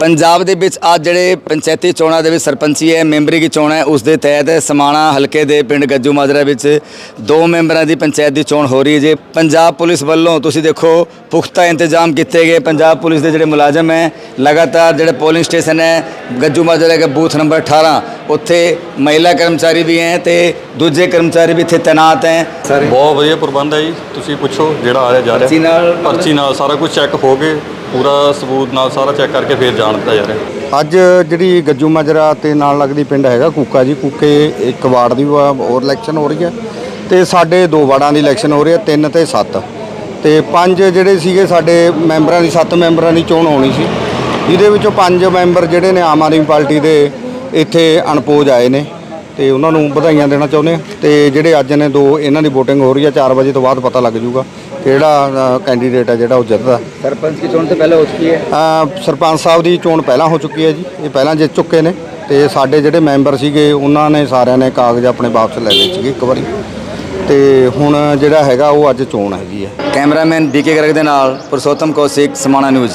ਪੰਜਾਬ ਦੇ ਵਿੱਚ ਅੱਜ ਜਿਹੜੇ ਪੰਚਾਇਤੀ ਚੋਣਾਂ ਦੇ ਵਿੱਚ ਸਰਪੰਚੀ ਹੈ ਮੈਂਬਰੀ ਦੀ ਚੋਣ ਹੈ ਉਸ ਦੇ ਤਹਿਤ ਸਮਾਣਾ ਹਲਕੇ ਦੇ ਪਿੰਡ ਗੱਜੂ ਮਾਜਰਾ ਵਿੱਚ ਦੋ ਮੈਂਬਰਾਂ ਦੀ ਪੰਚਾਇਤ ਦੀ ਚੋਣ ਹੋ ਰਹੀ ਹੈ ਜੀ। ਪੰਜਾਬ ਪੁਲਿਸ ਵੱਲੋਂ ਤੁਸੀਂ ਦੇਖੋ ਪੁਖਤਾ ਇੰਤਜ਼ਾਮ ਕੀਤੇ ਗਏ। ਪੰਜਾਬ ਪੁਲਿਸ ਦੇ ਜਿਹੜੇ ਮੁਲਾਜ਼ਮ ਹੈ ਲਗਾਤਾਰ ਜਿਹੜੇ ਪੋਲਿੰਗ ਸਟੇਸ਼ਨ ਹੈ ਗੱਜੂ ਮਾਜਰਾ ਦੇ ਬੂਥ ਨੰਬਰ 18 ਉੱਥੇ ਮਹਿਲਾ ਕਰਮਚਾਰੀ ਵੀ ਹੈ ਤੇ ਦੂਜੇ ਕਰਮਚਾਰੀ ਵੀ ਇੱਥੇ ਤਾਇਨਾਤ ਹੈ। ਬਹੁਤ ਵਧੀਆ ਪ੍ਰਬੰਧ ਹੈ ਜੀ। ਤੁਸੀਂ ਪੁੱਛੋ ਜਿਹੜਾ ਆ ਰਿਹਾ ਜਾ ਰਿਹਾ। ਪਰਚੀ ਨਾਲ ਸਾਰਾ ਕੁਝ ਚੈੱਕ ਹੋ ਕੇ ਪੂਰਾ ਸਬੂਤ ਨਾਲ ਸਾਰਾ ਚੈੱਕ ਕਰਕੇ ਫੇਰ ਜਾਣ ਦਿੱਤਾ ਜਾ ਰਿਹਾ ਅੱਜ ਜਿਹੜੀ ਗੱਜੂ ਮਾਜਰਾ ਤੇ ਨਾਲ ਲੱਗਦੀ ਪਿੰਡ ਹੈਗਾ ਕੂਕਾ ਜੀ, ਕੂਕੇ ਇੱਕ ਵਾਰਡ ਦੀ ਵਾ- ਹੋਰ ਇਲੈਕਸ਼ਨ ਹੋ ਰਹੀ ਹੈ। ਤੇ ਸਾਡੇ ਦੋ ਵਾਰਡਾਂ ਦੀ ਇਲੈਕਸ਼ਨ ਹੋ ਰਹੀ ਹੈ, ਤਿੰਨ ਤੇ ਸੱਤ। ਤੇ ਪੰਜ ਜਿਹੜੇ ਸੀਗੇ ਸਾਡੇ ਮੈਂਬਰਾਂ ਦੀ, ਸੱਤ ਮੈਂਬਰਾਂ ਦੀ ਚੋਣ ਹੋਣੀ ਸੀ। ਜਿਹਦੇ ਵਿੱਚੋਂ ਪੰਜ ਮੈਂਬਰ ਜਿਹੜੇ ਨੇ ਆਮ ਆਦਮੀ ਪਾਰਟੀ ਦੇ ਇੱਥੇ ਅਣਪੋਜ ਆਏ ਨੇ। ਤੇ ਉਹਨਾਂ ਨੂੰ ਵਧਾਈਆਂ ਦੇਣਾ ਚਾਹੁੰਦੇ ਆ ਤੇ ਜਿਹੜੇ ਅੱਜ ਨੇ ਦੋ, ਇਹਨਾਂ ਦੀ VOTING ਹੋ ਰਹੀ ਹੈ 4 ਵਜੇ ਤੋਂ ਬਾਅਦ ਪਤਾ ਲੱਗ ਜਾਊਗਾ। ਕਿਹੜਾ ਕੈਂਡੀਡੇਟ ਹੈ ਜਿਹੜਾ ਉਹ ਜਿੱਤਦਾ? ਸਰਪੰਚ ਦੀ ਚੋਣ ਤੋਂ ਪਹਿਲਾਂ ਹੋ ਚੁੱਕੀ ਹੈ। ਅ, ਸਰਪੰਚ ਸਾਹਿਬ ਦੀ ਚੋਣ ਪਹਿਲਾਂ ਹੋ ਚੁੱਕੀ ਹੈ ਜੀ। ਇਹ ਪਹਿਲਾਂ ਜਿੱਤ ਚੁੱਕੇ ਨੇ ਤੇ ਸਾਡੇ ਜਿਹੜੇ ਮੈਂਬਰ ਸੀਗੇ ਉਹਨਾਂ ਨੇ ਸਾਰਿਆਂ ਨੇ ਕਾਗਜ਼ ਆਪਣੇ ਵਾਪਸ ਲੈ ਲਏ ਸੀਗੇ ਇੱਕ ਵਾਰੀ। ਤੇ ਹੁਣ ਜਿਹੜਾ ਹੈਗਾ ਉਹ ਅੱਜ ਚੋਣ ਹੈਗੀ ਹੈ। ਕੈਮਰਾਮੈਨ ਬੀਕੇ ਗਰਗ ਦੇ ਨਾਲ ਪੁਰਸ਼ੋਤਮ ਕੌਸ਼ਿਕ ਸਮਾਣਾ ਨਿਊਜ਼।